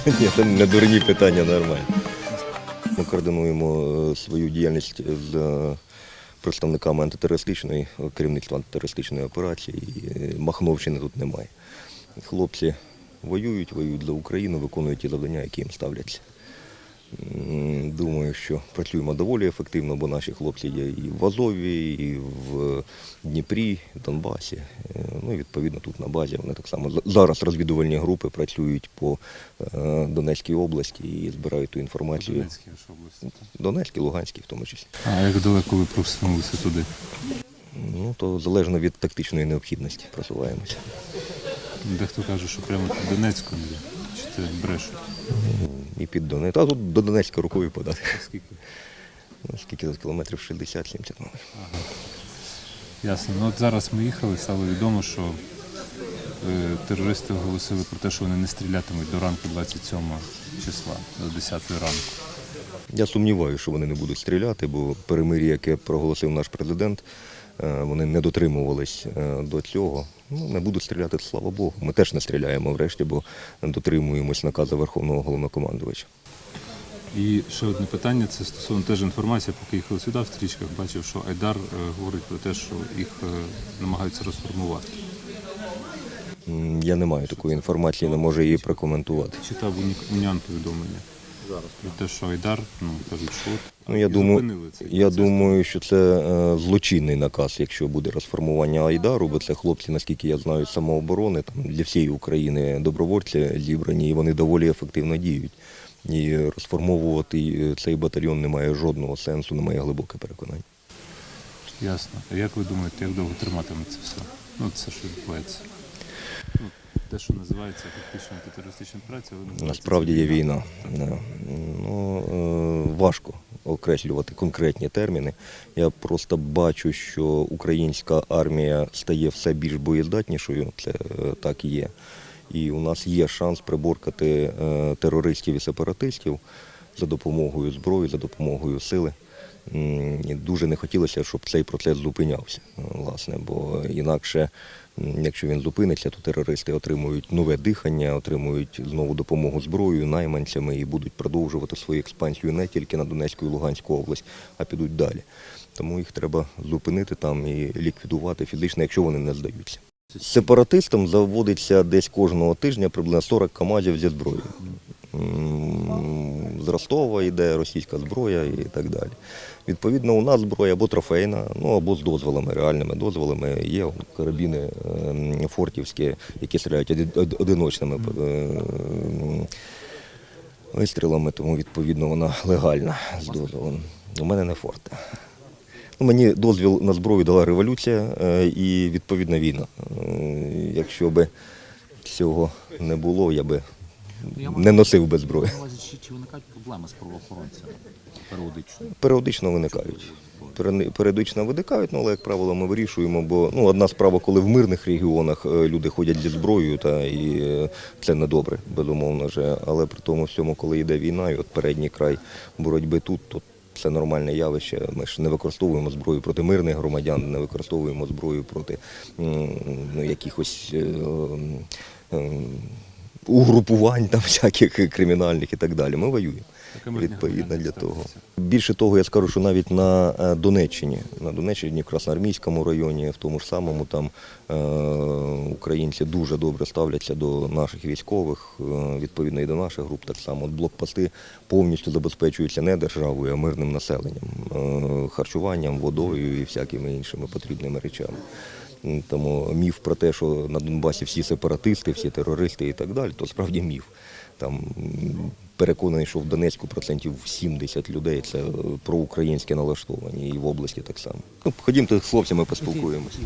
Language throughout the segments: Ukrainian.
Ні, це не дурні питання, нормально. Ми координуємо е, свою діяльність з е, представниками антитерористичної, е, керівництва антитерористичної операції. І Махновщини тут немає. Хлопці воюють, воюють за Україну, виконують ті завдання, які їм ставляться. Думаю, що працюємо доволі ефективно, бо наші хлопці є і в Азові, і в Дніпрі, в Донбасі. Е, Ну і відповідно тут на базі вони так само зараз розвідувальні групи працюють по е, Донецькій області і збирають ту інформацію. Донецькій області. Донецькій, Луганській в тому числі. А як далеко ви просунулися туди? Ну то залежно від тактичної необхідності просуваємося. Дехто каже, що прямо під Донецьком. Чи це брешуть? І під Донецьк. А тут до Донецька рукою подати. Скільки? Ну, Скільки тут кілометрів 60-70, мабуть. Ясно. Ну от зараз ми їхали, стало відомо, що е, терористи оголосили про те, що вони не стрілятимуть до ранку 27 числа, до 10 ранку. Я сумніваюся, що вони не будуть стріляти, бо перемир'я, яке проголосив наш президент, вони не дотримувались е, до цього. Ну, не будуть стріляти, слава Богу. Ми теж не стріляємо врешті, бо дотримуємось наказу Верховного головнокомандувача. І ще одне питання, це стосовно теж інформації, поки їхали сюди в стрічках, бачив, що Айдар е, говорить про те, що їх е, намагаються розформувати. Я не маю такої інформації, не можу її прокоментувати. Читав у Ні- Нян повідомлення. Про те, що Айдар, ну кажуть, що от, Ну, я і думаю, цей я думаю, що це е, злочинний наказ, якщо буде розформування Айдару, бо це хлопці, наскільки я знаю, з самооборони там для всієї України добровольці зібрані, і вони доволі ефективно діють. І розформовувати е, цей батальйон немає жодного сенсу, немає глибоке переконання. Ясно. А як ви думаєте, як довго триматиме це все? Ну, це що відбувається? Ну, те, що називається фактично антитерористична операція, ви називаєте Насправді є війна. Да. Ну, е, важко окреслювати конкретні терміни. Я просто бачу, що українська армія стає все більш боєздатнішою, це е, так і є. І у нас є шанс приборкати е, терористів і сепаратистів за допомогою зброї, за допомогою сили. Дуже не хотілося, щоб цей процес зупинявся, е, власне, бо інакше, якщо він зупиниться, то терористи отримують нове дихання, отримують знову допомогу зброєю, найманцями і будуть продовжувати свою експансію не тільки на Донецьку і Луганську область, а підуть далі. Тому їх треба зупинити там і ліквідувати фізично, якщо вони не здаються. Сепаратистам заводиться десь кожного тижня приблизно 40 камазів зі зброєю. З Ростова йде російська зброя і так далі. Відповідно, у нас зброя або трофейна, ну або з дозволами, реальними дозволами. Є карабіни ем, фортівські, які стріляють одиночними ем, вистрілами, тому відповідно вона легальна з дозволом. У мене не форт. Ну, Мені дозвіл на зброю дала революція е, і відповідна війна. Е, Якщо би цього не було, я би не носив би зброї. чи, виникають проблеми з правоохоронцями періодично? Періодично виникають. Періодично виникають, ну, але, як правило, ми вирішуємо, бо ну, одна справа, коли в мирних регіонах е, люди ходять зі зброєю, та, і е, це не добре, безумовно. Же. Але при тому всьому, коли йде війна, і от передній край боротьби тут, то це нормальне явище. Ми ж не використовуємо зброю проти мирних громадян, не використовуємо зброю проти ну, якихось. е, е, Угрупувань там всяких кримінальних і так далі. Ми воюємо відповідно для того. Більше того, я скажу, що навіть на е, Донеччині, на Донеччині, в Красноармійському районі, в тому ж самому там е, українці дуже добре ставляться до наших військових, е, відповідно і до наших груп. Так само От блокпости повністю забезпечуються не державою, а мирним населенням, харчуванням, водою і всякими іншими потрібними речами. Тому міф про те, що на Донбасі всі сепаратисти, всі терористи і так далі, то справді міф. Там переконаний, що в Донецьку процентів 70 людей це е, проукраїнське налаштовані, і в області так само. Ну, ходімте з хлопцями поспілкуємось.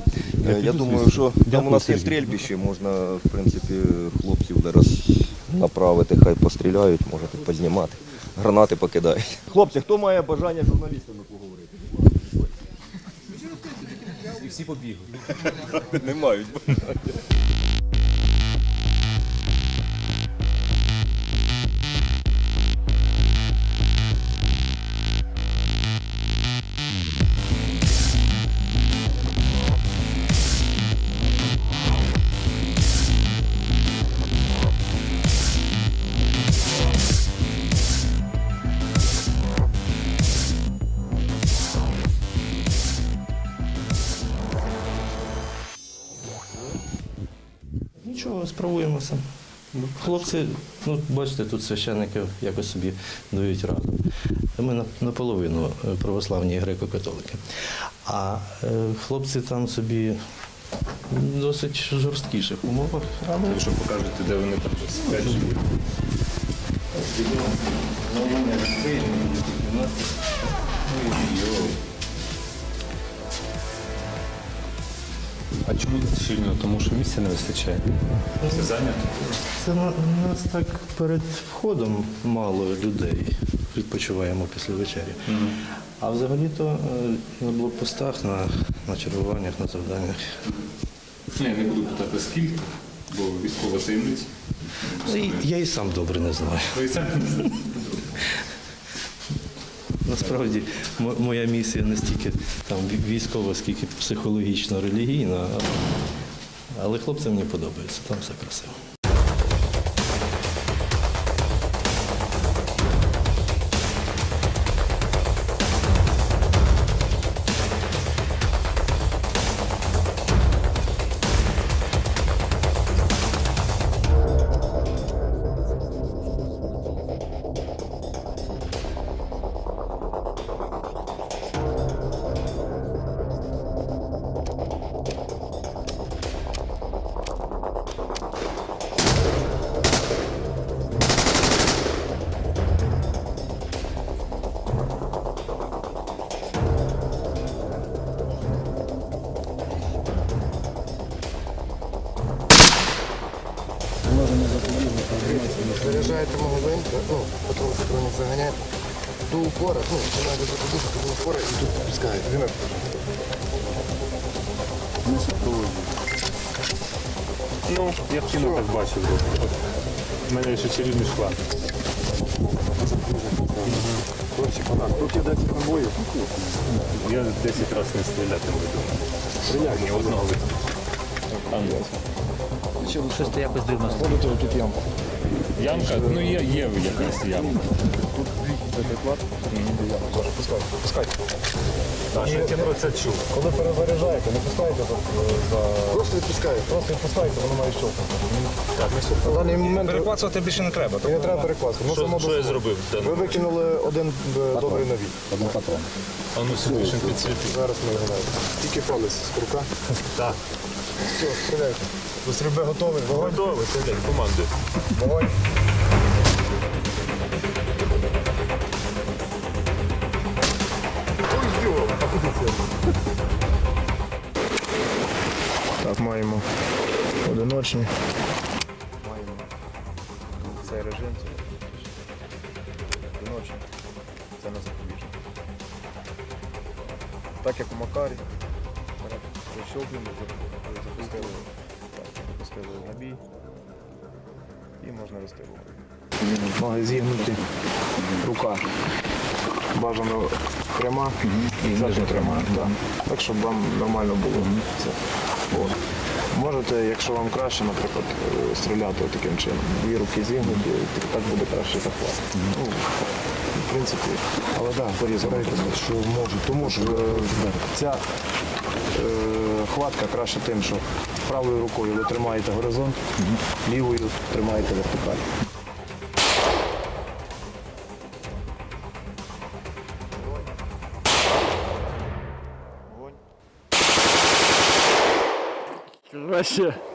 Е, Я думаю, що там у нас є стрільбище, можна, в принципі, хлопців зараз направити, хай постріляють, можете познімати. Гранати покидають. Хлопці, хто має бажання журналістами поговорити? І всі побігли. Не мають. Ну, справуємося. Хлопці, ну бачите, тут священники якось собі дають раду. Ми наполовину е, православні греко-католики. А е, хлопці там собі в досить жорсткіших умовах, але Якщо покажете, де вони там вже сидять. А чому щільно? Тому що місця не вистачає. Все зайнято. Це у нас так перед входом мало людей відпочиваємо після вечері. А взагалі-то е, на блокпостах, на, на чергуваннях, на завданнях. Я не буду питати скільки, бо військова таємниця. Ну, Я і сам добре не знаю. Ви і самі не знаєте. Насправді моя місія не стільки там військова, скільки психологічно релігійна. Але хлопцям мені подобається, там все красиво. Ну, патрон патронник заганяєте. До упора, ну, починаєте запустити до упора і тут пускаєте. Він Ну, я в кіно так бачив. У мене ще чарівний шкла. Тут є 10 набоїв. Я 10 разів не стрілятиму вдома. Стріляй. Ні одного вистрілу. Ну. Щось ти якось дивно Ходите тут ямку. Ямка, ну є, є якась ямка. Пускайте, пускайте. Я це чув? Коли перезаряджаєте, не пускайте за... за... Просто відпускаєте. Просто відпускаєте, воно має щелкнути. Так, На даний момент... Переклацувати більше не треба. І не треба. Воно само Що, що я зробив? Ви викинули один е, добрий новій. А ну сюди ще підсвіти. Зараз ми його навіть. Тільки палець з крука. Так. Все, стріляйте. До стрільби готовий. Вогонь. Готовий, стріляй, командуй. Вогонь. Так, маємо одиночні. Маємо цей режим. Одиночні. Це на запобіжник. Так як у Макарі. Прищоплюємо, запустили, запустили набій і можна вогонь. Ноги зігнуті, рука бажано пряма і задня пряма. Так. так, щоб вам нормально було. Це. От. Можете, якщо вам краще, наприклад, е, стріляти таким чином. Дві руки зігнуті, так буде краще захват. Ну, в принципі, але так, порізано. що можу, тому що е, ця е, хватка краще тим, що правою рукою ви тримаєте горизонт, лівою тримаєте вертикаль. Краще.